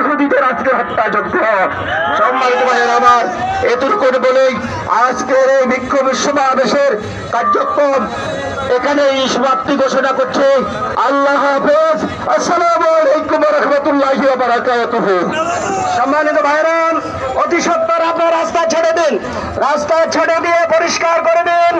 ইহুদিদের আজকে হত্যাযজ্ঞ। সম্মানিত ভাইয়ের আমার এতটুকু বলেই আজকের এই বিক্ষোভ সমাবেশের কার্যক্রম এখানেই সমাপ্তি ঘোষণা করছে। আল্লাহ হাফেজ। আসসালামু আলাইকুম রহমতুল্লাহি বারাকাতুহু। সম্মানিত ভাইরাম অতি সত্তর আপনার রাস্তা ছেড়ে দিন। রাস্তা ছেড়ে দিয়ে পরিষ্কার করে দিন।